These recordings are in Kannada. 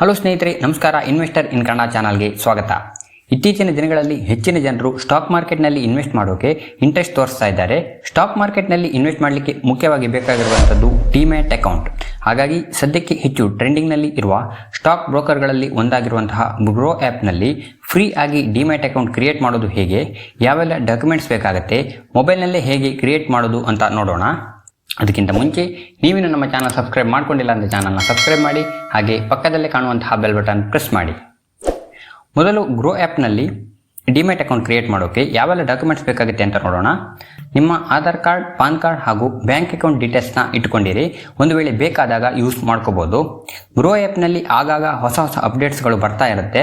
ಹಲೋ ಸ್ನೇಹಿತರೆ, ನಮಸ್ಕಾರ. ಇನ್ವೆಸ್ಟರ್ ಇನ್ ಕನ್ನಡ ಚಾನಲ್ಗೆ ಸ್ವಾಗತ. ಇತ್ತೀಚಿನ ದಿನಗಳಲ್ಲಿ ಹೆಚ್ಚಿನ ಜನರು ಸ್ಟಾಕ್ ಮಾರ್ಕೆಟ್ನಲ್ಲಿ ಇನ್ವೆಸ್ಟ್ ಮಾಡೋಕೆ ಇಂಟ್ರೆಸ್ಟ್ ತೋರಿಸ್ತಾ ಇದ್ದಾರೆ. ಸ್ಟಾಕ್ ಮಾರ್ಕೆಟ್ನಲ್ಲಿ ಇನ್ವೆಸ್ಟ್ ಮಾಡಲಿಕ್ಕೆ ಮುಖ್ಯವಾಗಿ ಬೇಕಾಗಿರುವಂಥದ್ದು ಡಿಮ್ಯಾಟ್ ಅಕೌಂಟ್. ಹಾಗಾಗಿ ಸದ್ಯಕ್ಕೆ ಹೆಚ್ಚು ಟ್ರೆಂಡಿಂಗ್ನಲ್ಲಿ ಇರುವ ಸ್ಟಾಕ್ ಬ್ರೋಕರ್ಗಳಲ್ಲಿ ಒಂದಾಗಿರುವಂತಹ ಗ್ರೋ ಆ್ಯಪ್ನಲ್ಲಿ ಫ್ರೀ ಆಗಿ ಡಿಮ್ಯಾಟ್ ಅಕೌಂಟ್ ಕ್ರಿಯೇಟ್ ಮಾಡೋದು ಹೇಗೆ? ಯಾವೆಲ್ಲ ಡಾಕ್ಯುಮೆಂಟ್ಸ್ ಬೇಕಾಗುತ್ತೆ? ಮೊಬೈಲ್ನಲ್ಲೇ ಹೇಗೆ ಕ್ರಿಯೇಟ್ ಮಾಡೋದು ಅಂತ ನೋಡೋಣ. ಅದಕ್ಕಿಂತ ಮುಂಚೆ, ನೀವಿನ್ನು ನಮ್ಮ ಚಾನಲ್ ಸಬ್ಸ್ಕ್ರೈಬ್ ಮಾಡ್ಕೊಂಡಿಲ್ಲ ಅಂದರೆ ಚಾನಲ್ನ ಸಬ್ಸ್ಕ್ರೈಬ್ ಮಾಡಿ, ಹಾಗೆ ಪಕ್ಕದಲ್ಲೇ ಕಾಣುವಂತಹ ಬೆಲ್ ಬಟನ್ ಪ್ರೆಸ್ ಮಾಡಿ. ಮೊದಲು ಗ್ರೋ ಆ್ಯಪ್ನಲ್ಲಿ ಡಿಮ್ಯಾಟ್ ಅಕೌಂಟ್ ಕ್ರಿಯೇಟ್ ಮಾಡೋಕ್ಕೆ ಯಾವೆಲ್ಲ ಡಾಕ್ಯುಮೆಂಟ್ಸ್ ಬೇಕಾಗುತ್ತೆ ಅಂತ ನೋಡೋಣ. ನಿಮ್ಮ ಆಧಾರ್ ಕಾರ್ಡ್, ಪಾನ್ ಕಾರ್ಡ್ ಹಾಗೂ ಬ್ಯಾಂಕ್ ಅಕೌಂಟ್ ಡೀಟೇಲ್ಸ್ನ ಇಟ್ಕೊಂಡಿರಿ ಒಂದು ವೇಳೆ ಬೇಕಾದಾಗ ಯೂಸ್ ಮಾಡ್ಕೋಬೋದು. ಗ್ರೋ ಆ್ಯಪ್ನಲ್ಲಿ ಆಗಾಗ ಹೊಸ ಹೊಸ ಅಪ್ಡೇಟ್ಸ್ಗಳು ಬರ್ತಾ ಇರುತ್ತೆ.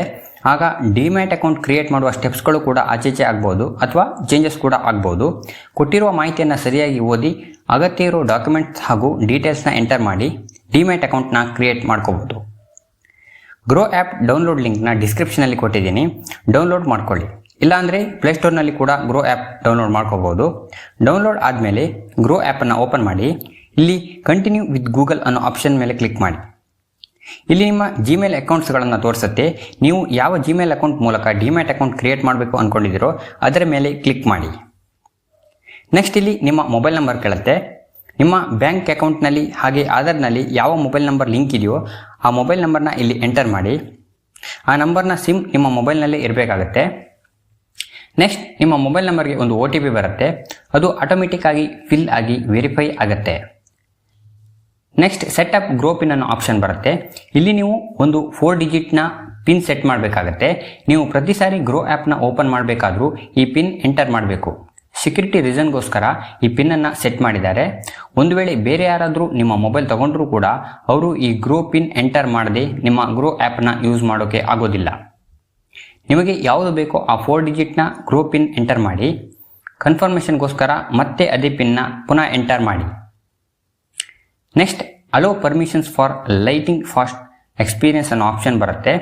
ಆಗ ಡಿಮ್ಯಾಟ್ ಅಕೌಂಟ್ ಕ್ರಿಯೇಟ್ ಮಾಡುವ ಸ್ಟೆಪ್ಸ್ಗಳು ಕೂಡ ಆಚೆಚೆ ಆಗ್ಬೋದು ಅಥವಾ ಚೇಂಜಸ್ ಕೂಡ ಆಗ್ಬೋದು. ಕೊಟ್ಟಿರುವ ಮಾಹಿತಿಯನ್ನು ಸರಿಯಾಗಿ ಓದಿ, ಅಗತ್ಯ ಇರೋ ಡಾಕ್ಯುಮೆಂಟ್ಸ್ ಹಾಗೂ ಡೀಟೇಲ್ಸ್ನ ಎಂಟರ್ ಮಾಡಿ ಡಿಮ್ಯಾಟ್ ಅಕೌಂಟ್ನ ಕ್ರಿಯೇಟ್ ಮಾಡ್ಕೋಬೋದು. ಗ್ರೋ ಆ್ಯಪ್ ಡೌನ್ಲೋಡ್ ಲಿಂಕ್ನ ಡಿಸ್ಕ್ರಿಪ್ಷನಲ್ಲಿ ಕೊಟ್ಟಿದ್ದೀನಿ. ಡೌನ್ಲೋಡ್ ಮಾಡ್ಕೊಳ್ಳಿ. ಇಲ್ಲಾಂದರೆ ಪ್ಲೇಸ್ಟೋರ್ನಲ್ಲಿ ಕೂಡ ಗ್ರೋ ಆ್ಯಪ್ ಡೌನ್ಲೋಡ್ ಮಾಡ್ಕೋಬೋದು. ಡೌನ್ಲೋಡ್ ಆದಮೇಲೆ ಗ್ರೋ ಆ್ಯಪನ್ನು ಓಪನ್ ಮಾಡಿ. ಇಲ್ಲಿ ಕಂಟಿನ್ಯೂ ವಿತ್ ಗೂಗಲ್ ಅನ್ನೋ ಆಪ್ಷನ್ ಮೇಲೆ ಕ್ಲಿಕ್ ಮಾಡಿ. ಇಲ್ಲಿ ನಿಮ್ಮ ಜಿಮೇಲ್ ಅಕೌಂಟ್ಸ್ಗಳನ್ನು ತೋರಿಸುತ್ತೆ. ನೀವು ಯಾವ ಜಿಮೇಲ್ ಅಕೌಂಟ್ ಮೂಲಕ ಡಿಮ್ಯಾಟ್ ಅಕೌಂಟ್ ಕ್ರಿಯೇಟ್ ಮಾಡಬೇಕು ಅಂದ್ಕೊಂಡಿದ್ದೀರೋ ಅದರ ಮೇಲೆ ಕ್ಲಿಕ್ ಮಾಡಿ. ನೆಕ್ಸ್ಟ್ ಇಲ್ಲಿ ನಿಮ್ಮ ಮೊಬೈಲ್ ನಂಬರ್ ಕೇಳುತ್ತೆ. ನಿಮ್ಮ ಬ್ಯಾಂಕ್ ಅಕೌಂಟ್ನಲ್ಲಿ ಹಾಗೆ ಆಧಾರ್ನಲ್ಲಿ ಯಾವ ಮೊಬೈಲ್ ನಂಬರ್ ಲಿಂಕ್ ಇದೆಯೋ ಆ ಮೊಬೈಲ್ ನಂಬರ್ನ ಇಲ್ಲಿ ಎಂಟರ್ ಮಾಡಿ. ಆ ನಂಬರ್ನ ಸಿಮ್ ನಿಮ್ಮ ಮೊಬೈಲ್ನಲ್ಲೇ ಇರಬೇಕಾಗತ್ತೆ. ನೆಕ್ಸ್ಟ್ ನಿಮ್ಮ ಮೊಬೈಲ್ ನಂಬರ್ಗೆ ಒಂದು ಒ ಟಿ ಪಿ ಬರುತ್ತೆ. ಅದು ಆಟೋಮೆಟಿಕ್ ಆಗಿ ಫಿಲ್ ಆಗಿ ವೆರಿಫೈ ಆಗುತ್ತೆ. Next set up Groww PIN ಅನ್ನೋ ಆಪ್ಷನ್ ಬರುತ್ತೆ. ಇಲ್ಲಿ ನೀವು ಒಂದು ಫೋರ್ ಡಿಜಿಟ್ನ ಪಿನ್ ಸೆಟ್ ಮಾಡಬೇಕಾಗತ್ತೆ. ನೀವು ಪ್ರತಿ ಸಾರಿ ಗ್ರೋ ಆ್ಯಪ್ನ ಓಪನ್ ಮಾಡಬೇಕಾದ್ರೂ ಈ ಪಿನ್ ಎಂಟರ್ ಮಾಡಬೇಕು. ಸೆಕ್ಯೂರಿಟಿ ರೀಸನ್ಗೋಸ್ಕರ ಈ ಪಿನ್ನನ್ನು ಸೆಟ್ ಮಾಡಿದ್ದಾರೆ. ಒಂದು ವೇಳೆ ಬೇರೆ ಯಾರಾದರೂ ನಿಮ್ಮ ಮೊಬೈಲ್ ತಗೊಂಡ್ರೂ ಕೂಡ ಅವರು ಈ ಗ್ರೋ ಪಿನ್ ಎಂಟರ್ ಮಾಡದೆ ನಿಮ್ಮ ಗ್ರೋ ಆ್ಯಪ್ನ ಯೂಸ್ ಮಾಡೋಕ್ಕೆ ಆಗೋದಿಲ್ಲ. ನಿಮಗೆ ಯಾವುದು ಬೇಕೋ ಆ ಫೋರ್ ಡಿಜಿಟ್ನ ಗ್ರೋ ಪಿನ್ ಎಂಟರ್ ಮಾಡಿ. ಕನ್ಫರ್ಮೇಷನ್ಗೋಸ್ಕರ ಮತ್ತೆ ಅದೇ ಪಿನ್ನ ಪುನಃ ಎಂಟರ್ ಮಾಡಿ. Next allow permissions for lighting fast experience ಅನ್ನೋ ಆಪ್ಷನ್ ಬರುತ್ತೆ.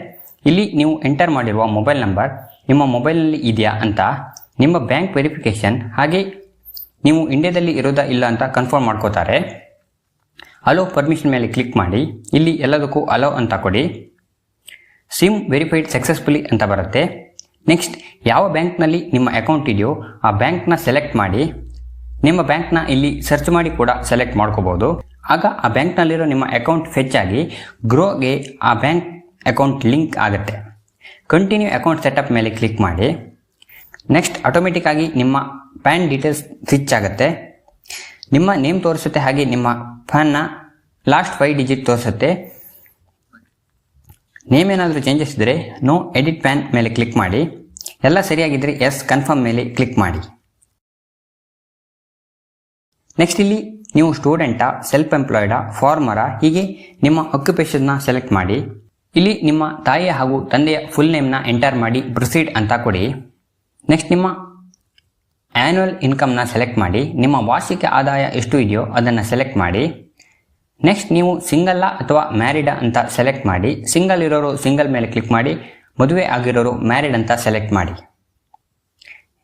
ಇಲ್ಲಿ ನೀವು ಎಂಟರ್ ಮಾಡಿರುವ ಮೊಬೈಲ್ ನಂಬರ್ ನಿಮ್ಮ ಮೊಬೈಲ್ನಲ್ಲಿ ಇದೆಯಾ ಅಂತ ನಿಮ್ಮ ಬ್ಯಾಂಕ್ ವೆರಿಫಿಕೇಷನ್ ಹಾಗೆ ನೀವು ಇಂಡಿಯಾದಲ್ಲಿ ಇರೋದಾ ಇಲ್ಲ ಅಂತ ಕನ್ಫರ್ಮ್ ಮಾಡ್ಕೋತಾರೆ. ಅಲೋ ಪರ್ಮಿಷನ್ ಮೇಲೆ ಕ್ಲಿಕ್ ಮಾಡಿ. ಇಲ್ಲಿ ಎಲ್ಲದಕ್ಕೂ ಅಲೋ ಅಂತ ಕೊಡಿ. ಸಿಮ್ ವೆರಿಫೈಡ್ ಸಕ್ಸಸ್ಫುಲಿ ಅಂತ ಬರುತ್ತೆ. ನೆಕ್ಸ್ಟ್ ಯಾವ ಬ್ಯಾಂಕ್ನಲ್ಲಿ ನಿಮ್ಮ ಅಕೌಂಟ್ ಇದೆಯೋ ಆ ಬ್ಯಾಂಕ್ನ ಸೆಲೆಕ್ಟ್ ಮಾಡಿ. ನಿಮ್ಮ ಬ್ಯಾಂಕ್ನ ಇಲ್ಲಿ ಸರ್ಚ್ ಮಾಡಿ ಕೂಡ ಸೆಲೆಕ್ಟ್ ಮಾಡ್ಕೋಬೋದು. ಆಗ ಆ ಬ್ಯಾಂಕ್ನಲ್ಲಿರೋ ನಿಮ್ಮ ಅಕೌಂಟ್ ಫೆಚ್ ಆಗಿ ಗ್ರೋಗೆ ಆ ಬ್ಯಾಂಕ್ ಅಕೌಂಟ್ ಲಿಂಕ್ ಆಗುತ್ತೆ. ಕಂಟಿನ್ಯೂ ಅಕೌಂಟ್ ಸೆಟಪ್ ಮೇಲೆ ಕ್ಲಿಕ್ ಮಾಡಿ. ನೆಕ್ಸ್ಟ್ ಆಟೋಮೆಟಿಕ್ ಆಗಿ ನಿಮ್ಮ ಪ್ಯಾನ್ ಡೀಟೇಲ್ಸ್ ಸ್ವಿಚ್ ಆಗುತ್ತೆ. ನಿಮ್ಮ ನೇಮ್ ತೋರಿಸುತ್ತೆ ಹಾಗೆ ನಿಮ್ಮ ಪ್ಯಾನ್ನ ಲಾಸ್ಟ್ ಫೈವ್ ಡಿಜಿಟ್ ತೋರಿಸುತ್ತೆ. ನೇಮ್ ಏನಾದರೂ ಚೇಂಜಸ್ ಇದ್ದರೆ ನೋ ಎಡಿಟ್ ಪ್ಯಾನ್ ಮೇಲೆ ಕ್ಲಿಕ್ ಮಾಡಿ. ಎಲ್ಲ ಸರಿಯಾಗಿದ್ದರೆ ಎಸ್ ಕನ್ಫರ್ಮ್ ಮೇಲೆ ಕ್ಲಿಕ್ ಮಾಡಿ. ನೆಕ್ಸ್ಟ್ ಇಲ್ಲಿ ನೀವು ಸ್ಟೂಡೆಂಟಾ ಸೆಲ್ಫ್ ಎಂಪ್ಲಾಯ್ಡಾ ಫಾರ್ಮರಾ ಹೀಗೆ ನಿಮ್ಮ ಆಕ್ಯುಪೇಷನ್ನ ಸೆಲೆಕ್ಟ್ ಮಾಡಿ. ಇಲ್ಲಿ ನಿಮ್ಮ ತಾಯಿಯ ಹಾಗೂ ತಂದೆಯ ಫುಲ್ ನೇಮ್ನ ಎಂಟರ್ ಮಾಡಿ ಪ್ರೊಸೀಡ್ ಅಂತ ಕೊಡಿ. ನೆಕ್ಸ್ಟ್ ನಿಮ್ಮ ಆ್ಯನ್ಯುವಲ್ ಇನ್ಕಮ್ನ ಸೆಲೆಕ್ಟ್ ಮಾಡಿ. ನಿಮ್ಮ ವಾರ್ಷಿಕ ಆದಾಯ ಎಷ್ಟು ಇದೆಯೋ ಅದನ್ನು ಸೆಲೆಕ್ಟ್ ಮಾಡಿ. ನೆಕ್ಸ್ಟ್ ನೀವು ಸಿಂಗಲ್ಲ ಅಥವಾ ಮ್ಯಾರಿಡಾ ಅಂತ ಸೆಲೆಕ್ಟ್ ಮಾಡಿ. ಸಿಂಗಲ್ ಇರೋರು ಸಿಂಗಲ್ ಮೇಲೆ ಕ್ಲಿಕ್ ಮಾಡಿ. ಮದುವೆ ಆಗಿರೋರು ಮ್ಯಾರಿಡ್ ಅಂತ ಸೆಲೆಕ್ಟ್ ಮಾಡಿ.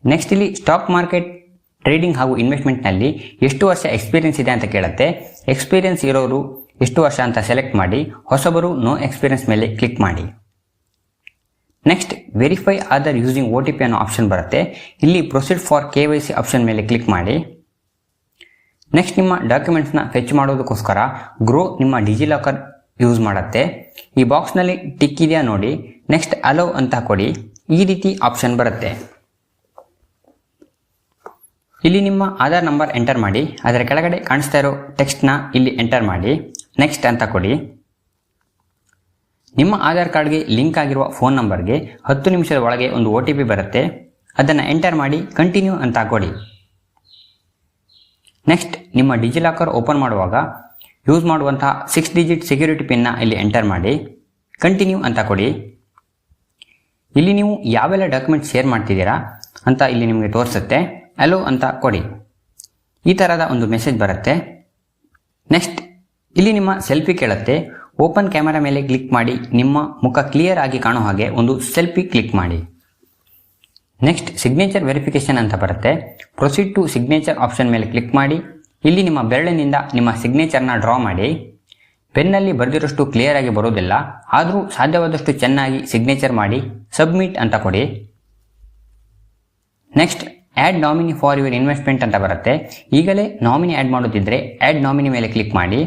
ನೆಕ್ಸ್ಟ್ ಇಲ್ಲಿ ಸ್ಟಾಕ್ ಮಾರ್ಕೆಟ್ ಟ್ರೇಡಿಂಗ್ ಹಾಗೂ ಇನ್ವೆಸ್ಟ್ಮೆಂಟ್ನಲ್ಲಿ ಎಷ್ಟು ವರ್ಷ ಎಕ್ಸ್ಪೀರಿಯನ್ಸ್ ಇದೆ ಅಂತ ಕೇಳುತ್ತೆ. ಎಕ್ಸ್ಪೀರಿಯನ್ಸ್ ಇರೋರು ಎಷ್ಟು ವರ್ಷ ಅಂತ ಸೆಲೆಕ್ಟ್ ಮಾಡಿ, ಹೊಸಬರು ನೋ ಎಕ್ಸ್ಪೀರಿಯನ್ಸ್ ಮೇಲೆ ಕ್ಲಿಕ್ ಮಾಡಿ. Next verify Aadhaar using O T P ಅನ್ನೋ ಆಪ್ಷನ್ ಬರುತ್ತೆ. ಇಲ್ಲಿ proceed for K Y C option ಮೇಲೆ ಕ್ಲಿಕ್ ಮಾಡಿ. ನೆಕ್ಸ್ಟ್, ನಿಮ್ಮ ಡಾಕ್ಯುಮೆಂಟ್ಸ್ನ ಫೆಚ್ ಮಾಡೋದಕ್ಕೋಸ್ಕರ ಗ್ರೋ ನಿಮ್ಮ ಡಿಜಿಲಾಕರ್ ಯೂಸ್ ಮಾಡುತ್ತೆ. ಈ ಬಾಕ್ಸ್ನಲ್ಲಿ ಟಿಕ್ ಇದೆಯಾ ನೋಡಿ. ನೆಕ್ಸ್ಟ್ ಅಲೋ ಅಂತ ಕೊಡಿ. ಈ ರೀತಿ ಆಪ್ಷನ್ ಬರುತ್ತೆ. ಇಲ್ಲಿ ನಿಮ್ಮ ಆಧಾರ್ ನಂಬರ್ ಎಂಟರ್ ಮಾಡಿ, ಅದರ ಕೆಳಗಡೆ ಕಾಣಿಸ್ತಾ ಇರೋ ಟೆಕ್ಸ್ಟ್ನ ಇಲ್ಲಿ ಎಂಟರ್ ಮಾಡಿ ನೆಕ್ಸ್ಟ್ ಅಂತ ಕೊಡಿ. ನಿಮ್ಮ ಆಧಾರ್ ಕಾರ್ಡ್ಗೆ ಲಿಂಕ್ ಆಗಿರುವ ಫೋನ್ ನಂಬರ್ಗೆ ಹತ್ತು ನಿಮಿಷದ ಒಳಗೆ ಒಂದು ಒ ಬರುತ್ತೆ, ಅದನ್ನು ಎಂಟರ್ ಮಾಡಿ ಕಂಟಿನ್ಯೂ ಅಂತ ಕೊಡಿ. ನೆಕ್ಸ್ಟ್ ನಿಮ್ಮ ಡಿಜಿಲಾಕರ್ ಓಪನ್ ಮಾಡುವಾಗ ಯೂಸ್ ಮಾಡುವಂತಹ ಸಿಕ್ಸ್ ಡಿಜಿಟ್ ಸೆಕ್ಯೂರಿಟಿ ಪಿನ್ನ ಇಲ್ಲಿ ಎಂಟರ್ ಮಾಡಿ ಕಂಟಿನ್ಯೂ ಅಂತ ಕೊಡಿ. ಇಲ್ಲಿ ನೀವು ಯಾವೆಲ್ಲ ಡಾಕ್ಯುಮೆಂಟ್ ಶೇರ್ ಮಾಡ್ತಿದ್ದೀರಾ ಅಂತ ಇಲ್ಲಿ ನಿಮಗೆ ತೋರಿಸುತ್ತೆ. ಅಲೋ ಅಂತ ಕೊಡಿ. ಈ ಥರದ ಒಂದು ಮೆಸೇಜ್ ಬರುತ್ತೆ. ನೆಕ್ಸ್ಟ್ ಇಲ್ಲಿ ನಿಮ್ಮ ಸೆಲ್ಫಿ ಕೇಳುತ್ತೆ. ಓಪನ್ ಕ್ಯಾಮೆರಾ ಮೇಲೆ ಕ್ಲಿಕ್ ಮಾಡಿ, ನಿಮ್ಮ ಮುಖ ಕ್ಲಿಯರ್ ಆಗಿ ಕಾಣೋ ಹಾಗೆ ಒಂದು ಸೆಲ್ಫಿ ಕ್ಲಿಕ್ ಮಾಡಿ. ನೆಕ್ಸ್ಟ್ ಸಿಗ್ನೇಚರ್ ವೆರಿಫಿಕೇಶನ್ ಅಂತ ಬರುತ್ತೆ. ಪ್ರೊಸೀಡ್ ಟು ಸಿಗ್ನೇಚರ್ ಆಪ್ಷನ್ ಮೇಲೆ ಕ್ಲಿಕ್ ಮಾಡಿ. ಇಲ್ಲಿ ನಿಮ್ಮ ಬೆರಳಿನಿಂದ ನಿಮ್ಮ ಸಿಗ್ನೇಚರ್ನ ಡ್ರಾ ಮಾಡಿ. ಪೆನ್ನಲ್ಲಿ ಬರೆದಿರೋಷ್ಟು ಕ್ಲಿಯರ್ ಆಗಿ ಬರೋದಿಲ್ಲ. ಆದರೂ ಸಾಧ್ಯವಾದಷ್ಟು ಚೆನ್ನಾಗಿ ಸಿಗ್ನೇಚರ್ ಮಾಡಿ ಸಬ್ಮಿಟ್ ಅಂತ ಕೊಡಿ. Next add nominee for your investment ಅಂತ ಬರುತ್ತೆ. ಈಗಲೇ ನಾಮಿನಿ ಆ್ಯಡ್ ಮಾಡೋದಿದ್ರೆ ಆ್ಯಡ್ ನಾಮಿನಿ ಮೇಲೆ ಕ್ಲಿಕ್ ಮಾಡಿ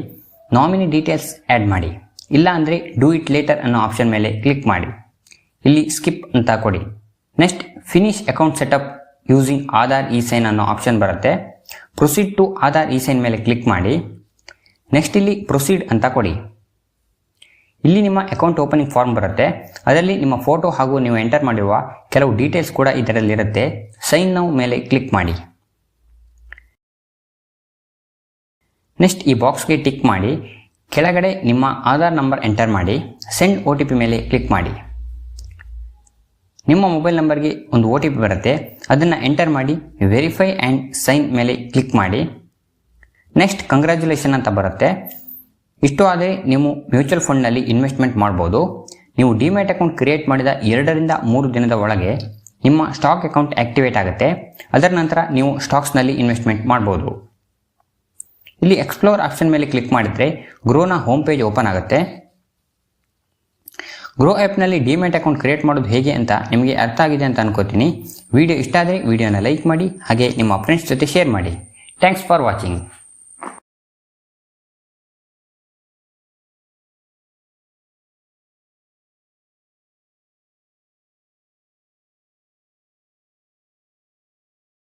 ನಾಮಿನಿ ಡೀಟೇಲ್ಸ್ ಆ್ಯಡ್ ಮಾಡಿ. ಇಲ್ಲ ಅಂದರೆ ಡೂ ಇಟ್ ಲೇಟರ್ ಅನ್ನೋ ಆಪ್ಷನ್ ಮೇಲೆ ಕ್ಲಿಕ್ ಮಾಡಿ. ಇಲ್ಲಿ ಸ್ಕಿಪ್ ಅಂತ ಕೊಡಿ. Next finish account setup using Aadhaar e sign ಅನ್ನೋ ಆಪ್ಷನ್ ಬರುತ್ತೆ. Proceed to Aadhaar e sign ಮೇಲೆ ಕ್ಲಿಕ್ ಮಾಡಿ. ನೆಕ್ಸ್ಟ್ ಇಲ್ಲಿ ಪ್ರೊಸೀಡ್ ಅಂತ ಕೊಡಿ. ಇಲ್ಲಿ ನಿಮ್ಮ ಅಕೌಂಟ್ ಓಪನಿಂಗ್ ಫಾರ್ಮ್ ಬರುತ್ತೆ. ಅದರಲ್ಲಿ ನಿಮ್ಮ ಫೋಟೋ ಹಾಗೂ ನೀವು ಎಂಟರ್ ಮಾಡಿರುವ ಕೆಲವು ಡೀಟೇಲ್ಸ್ ಕೂಡ ಇದರಲ್ಲಿರುತ್ತೆ ಸೈನ್ ನೌ ಮೇಲೆ ಕ್ಲಿಕ್ ಮಾಡಿ. ನೆಕ್ಸ್ಟ್ ಈ ಬಾಕ್ಸ್ಗೆ ಟಿಕ್ ಮಾಡಿ. ಕೆಳಗಡೆ ನಿಮ್ಮ ಆಧಾರ್ ನಂಬರ್ ಎಂಟರ್ ಮಾಡಿ. ಸೆಂಡ್ ಒ ಟಿ ಮೇಲೆ ಕ್ಲಿಕ್ ಮಾಡಿ. ನಿಮ್ಮ ಮೊಬೈಲ್ ನಂಬರ್ಗೆ ಒಂದು ಒ ಬರುತ್ತೆ. ಅದನ್ನು ಎಂಟರ್ ಮಾಡಿ ವೆರಿಫೈ ಆ್ಯಂಡ್ ಸೈನ್ ಮೇಲೆ ಕ್ಲಿಕ್ ಮಾಡಿ. ನೆಕ್ಸ್ಟ್ ಕಂಗ್ರ್ಯಾಚುಲೇಷನ್ ಅಂತ ಬರುತ್ತೆ. ಇಷ್ಟು ಆದರೆ ನೀವು ಮ್ಯೂಚುವಲ್ ಫಂಡ್ನಲ್ಲಿ ಇನ್ವೆಸ್ಟ್ಮೆಂಟ್ ಮಾಡ್ಬೋದು. ನೀವು ಡಿಮ್ಯಾಟ್ ಅಕೌಂಟ್ ಕ್ರಿಯೇಟ್ ಮಾಡಿದ ಎರಡರಿಂದ ಮೂರು ದಿನದ ಒಳಗೆ ನಿಮ್ಮ ಸ್ಟಾಕ್ ಅಕೌಂಟ್ ಆಕ್ಟಿವೇಟ್ ಆಗುತ್ತೆ. ಅದರ ನಂತರ ನೀವು ಸ್ಟಾಕ್ಸ್ನಲ್ಲಿ ಇನ್ವೆಸ್ಟ್ಮೆಂಟ್ ಮಾಡ್ಬೋದು. ಇಲ್ಲಿ ಎಕ್ಸ್ಪ್ಲೋರ್ ಆಪ್ಷನ್ ಮೇಲೆ ಕ್ಲಿಕ್ ಮಾಡಿದರೆ ಗ್ರೋನ ಹೋಮ್ ಪೇಜ್ ಓಪನ್ ಆಗುತ್ತೆ. ಗ್ರೋ ಆ್ಯಪ್ನಲ್ಲಿ ಡಿಮ್ಯಾಟ್ ಅಕೌಂಟ್ ಕ್ರಿಯೇಟ್ ಮಾಡೋದು ಹೇಗೆ ಅಂತ ನಿಮಗೆ ಅರ್ಥ ಆಗಿದೆ ಅಂತ ಅನ್ಕೋತೀನಿ. ವಿಡಿಯೋ ಇಷ್ಟ ಆದರೆ ವಿಡಿಯೋನ ಲೈಕ್ ಮಾಡಿ, ಹಾಗೆ ನಿಮ್ಮ ಫ್ರೆಂಡ್ಸ್ ಜೊತೆ ಶೇರ್ ಮಾಡಿ. Thanks for watching.